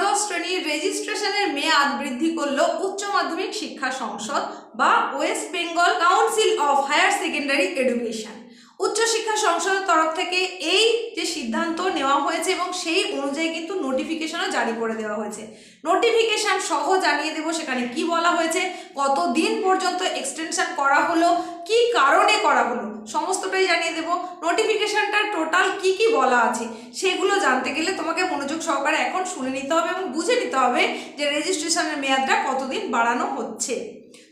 একাদশ শ্রেণির রেজিস্ট্রেশনের মেয়াদ বৃদ্ধি করল উচ্চ মাধ্যমিক শিক্ষা সংসদ বা West Bengal Council of Higher Secondary Education উচ্চশিক্ষা সংসদের তরফ থেকে এই যে সিদ্ধান্ত নেওয়া হয়েছে এবং সেই অনুযায়ী কিন্তু নোটিফিকেশনও জারি করে দেওয়া হয়েছে। নোটিফিকেশন সহ জানিয়ে দেবো সেখানে কি বলা হয়েছে কত দিন পর্যন্ত এক্সটেনশন করা হলো, কি কারণে করা হলো, সমস্তটাই জানিয়ে দেবো। নোটিফিকেশনটার টোটাল কি কি বলা আছে, সেগুলো জানতে গেলে তোমাকে মনোযোগ সহকারে এখন শুনে নিতে হবে এবং বুঝে নিতে হবে যে রেজিস্ট্রেশনের মেয়াদটা কতদিন বাড়ানো হচ্ছে।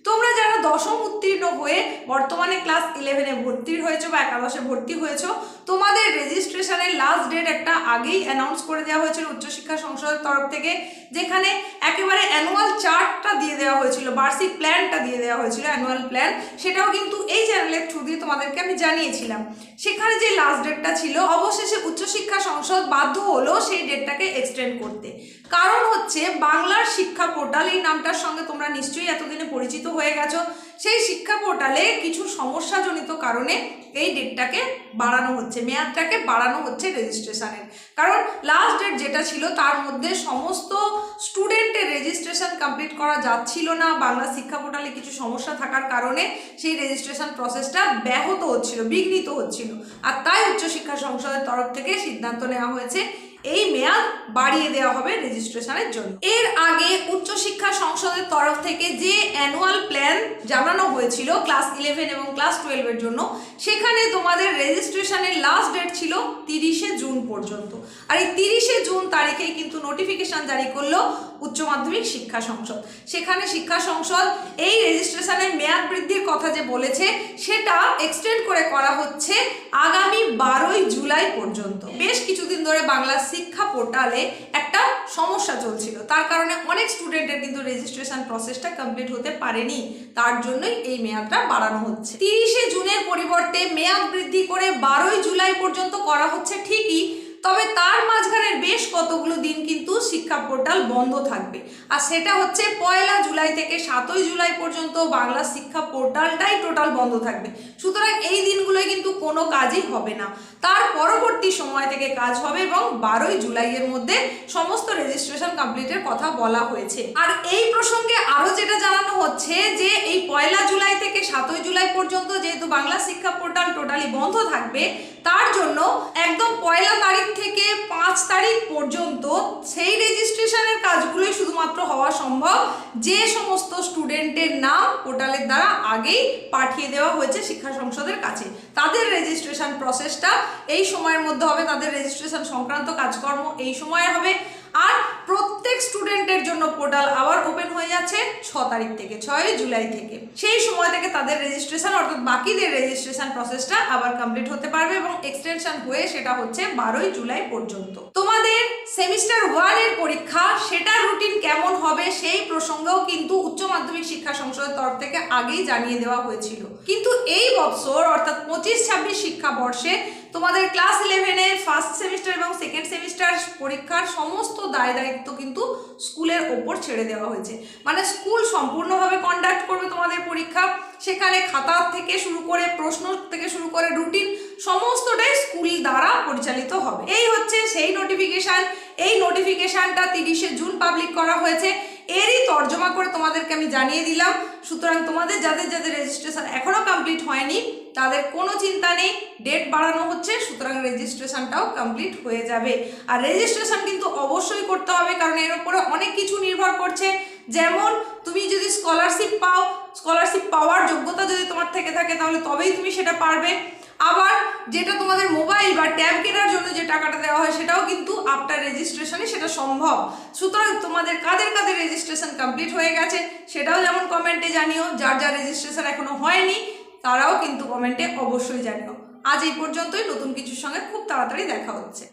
তোমরা যারা দশম উত্তীর্ণ হয়ে বর্তমানে ক্লাস ইলেভেনে ভর্তি হয়েছো বা একাদশে ভর্তি হয়েছো, তোমাদের রেজিস্ট্রেশনের লাস্ট ডেট একটা আগেই অ্যানাউন্স করে দেওয়া হয়েছিল উচ্চশিক্ষা সংসদের তরফ থেকে, যেখানে একেবারে অ্যানুয়াল চার্টটা দিয়ে দেওয়া হয়েছিল, বার্ষিক প্ল্যানটা দিয়ে দেওয়া হয়েছিল অ্যানুয়াল প্ল্যান সেটাও কিন্তু এই চ্যানেলের থ্রু দিয়ে তোমাদেরকে আমি জানিয়েছিলাম। সেখানে যে লাস্ট ডেটটা ছিল, অবশেষে উচ্চশিক্ষা সংসদ বাধ্য হলো সেই ডেটটাকে এক্সটেন্ড করতে। কারণ হচ্ছে বাংলার শিক্ষা পোর্টাল, এই নামটার সঙ্গে তোমরা নিশ্চয়ই এতদিনে পরিচিত হয়ে গেছো, সেই শিক্ষা পোর্টালে কিছু সমস্যাজনিত কারণে এই ডেটটাকে বাড়ানো হচ্ছে, মেয়াদটাকে বাড়ানো হচ্ছে রেজিস্ট্রেশনের কারণ লাস্ট ডেট যেটা ছিল, তার মধ্যে সমস্ত স্টুডেন্টের রেজিস্ট্রেশন কমপ্লিট করা যাচ্ছিল না। বাংলা শিক্ষা পোর্টালে কিছু সমস্যা থাকার কারণে সেই রেজিস্ট্রেশন প্রসেসটা ব্যাহত হচ্ছিল, বিঘ্নিত হচ্ছিল। আর তাই উচ্চশিক্ষা সংসদের তরফ থেকে সিদ্ধান্ত নেওয়া হয়েছে এই মেয়াদ বাড়িয়ে দেওয়া হবে রেজিস্ট্রেশনের জন্য। এর আগে উচ্চশিক্ষা সংসদের তরফ থেকে যে অ্যানুয়াল প্ল্যান জানানো হয়েছিল ক্লাস ইলেভেন এবং ক্লাস টুয়েলভের জন্য, সেখানে তোমাদের রেজিস্ট্রেশনের লাস্ট ডেট ছিল তিরিশে জুন পর্যন্ত। আর এই তিরিশে জুন তারিখেই কিন্তু নোটিফিকেশন জারি করল উচ্চ মাধ্যমিক শিক্ষা সংসদ। সেখানে শিক্ষা সংসদ এই রেজিস্ট্রেশনের মেয়াদ বৃদ্ধির কথা যে বলেছে, সেটা এক্সটেন্ড করে করা হচ্ছে আগামী বারোই জুলাই পর্যন্ত। বেশ কিছুদিন ধরে বাংলা শিক্ষা পোর্টালে একটা সমস্যা চলছিল। তার কারণে অনেক স্টুডেন্টের কিন্তু রেজিস্ট্রেশন প্রসেসটা কমপ্লিট হতে পারেনি। তার জন্যই এই মেয়াদটা বাড়ানো হচ্ছে। তিরিশে জুনের পরিবর্তে মেয়াদ বৃদ্ধি করে বারোই জুলাই পর্যন্ত করা হচ্ছে ঠিকই, তবে তার মাঝখানের বেশ কতগুলো দিন কিন্তু শিক্ষা পোর্টাল বন্ধ থাকবে। আর সেটা হচ্ছে পয়লা জুলাই থেকে সাতই জুলাই পর্যন্ত বাংলা শিক্ষা পোর্টালটাই টোটাল বন্ধ থাকবে। সুতরাং এই দিনগুলোয় কিন্তু কোনো কাজই হবে না। তার পরবর্তী সময় থেকে কাজ হবে এবং বারোই জুলাইয়ের মধ্যে সমস্ত রেজিস্ট্রেশন কমপ্লিটের কথা বলা হয়েছে। আর এই প্রসঙ্গে আরও যেটা জানানো হচ্ছে যে এই পয়লা জুলাই থেকে সাতই জুলাই পর্যন্ত যেহেতু বাংলা শিক্ষা পোর্টাল বন্ধ থাকবে। তার জন্য একদম পয়লা তারিখ থেকে পাঁচ তারিখ পর্যন্ত সেই রেজিস্ট্রেশনের কাজগুলোই শুধুমাত্র হওয়া সম্ভব। যে সমস্ত স্টুডেন্টের নাম পোর্টালের দ্বারা আগেই পাঠিয়ে দেওয়া হয়েছে শিক্ষা সংসদের কাছে। তাদের রেজিস্ট্রেশন প্রসেসটা এই সময়ের মধ্যে হবে, তাদের রেজিস্ট্রেশন সংক্রান্ত কাজকর্ম এই সময়ে হবে। আর প্রত্যেক স্টুডেন্টের জন্য পোর্টাল আবার ওপেন হয়ে যাচ্ছে ছ তারিখ থেকে, ছয় জুলাই থেকে। সেই সময় থেকে তাদের রেজিস্ট্রেশন অর্থাৎ বাকিদের রেজিস্ট্রেশন প্রসেসটা আবার কমপ্লিট হতে পারবে এবং এক্সটেনশন হয়ে সেটা হচ্ছে বারোই জুলাই পর্যন্ত। তোমাদের সেমিস্টার ওয়ানের পরীক্ষা, সেটার রুটিন কেমন হবে সেই প্রসঙ্গেও কিন্তু উচ্চ মাধ্যমিক শিক্ষা সংসদের তরফ থেকে আগেই জানিয়ে দেওয়া হয়েছিল। কিন্তু এই বছর, অর্থাৎ পঁচিশ ছাব্বিশ শিক্ষাবর্ষে, তোমাদের ক্লাস ইলেভেনের ফার্স্ট সেমিস্টার এবং সেকেন্ড সেমিস্টার পরীক্ষার সমস্ত দায় দায়িত্ব কিন্তু স্কুলের ওপর ছেড়ে দেওয়া হয়েছে। মানে স্কুল সম্পূর্ণভাবে কন্ডাক্ট করবে তোমাদের পরীক্ষা। সেখানে খাতা থেকে শুরু করে প্রশ্ন থেকে শুরু করে রুটিন সমস্তটাই স্কুল দ্বারা পরিচালিত হবে। এই হচ্ছে সেই নোটিফিকেশান এই নোটিফিকেশানটা তিরিশে জুন পাবলিক করা হয়েছে। এরই তর্জমা করে তোমাদেরকে আমি জানিয়ে দিলাম। সুতরাং তোমাদের যাদের যাদের রেজিস্ট্রেশন এখনও কমপ্লিট হয়নি, তাদের কোনো চিন্তা নেই ডেট বাড়ানো হচ্ছে, সুতরাং রেজিস্ট্রেশনটাও কমপ্লিট হয়ে যাবে। আর রেজিস্ট্রেশন কিন্তু অবশ্যই করতে হবে, কারণ এর উপরে অনেক কিছু নির্ভর করছে। যেমন তুমি যদি স্কলারশিপ পাও স্কলারশিপ পাওয়ার যোগ্যতা যদি তোমার থেকে থাকে, তাহলে তবেই তুমি সেটা পারবে। আবার যেটা তোমাদের মোবাইল বা ট্যাব কেনার জন্য যে টাকাটা দেওয়া হয়, সেটাও কিন্তু আফটার রেজিস্ট্রেশনে সেটা সম্ভব। সুতরাং তোমাদের কাদের কাদের রেজিস্ট্রেশন কমপ্লিট হয়ে গেছে, সেটাও যেমন কমেন্টে জানিও। যার যার রেজিস্ট্রেশন এখনও হয়নি, তারাও কিন্তু কমেন্টে অবশ্যই জানিও। আজ এই পর্যন্তই। নতুন কিছুর সঙ্গে খুব তাড়াতাড়ি দেখা হচ্ছে।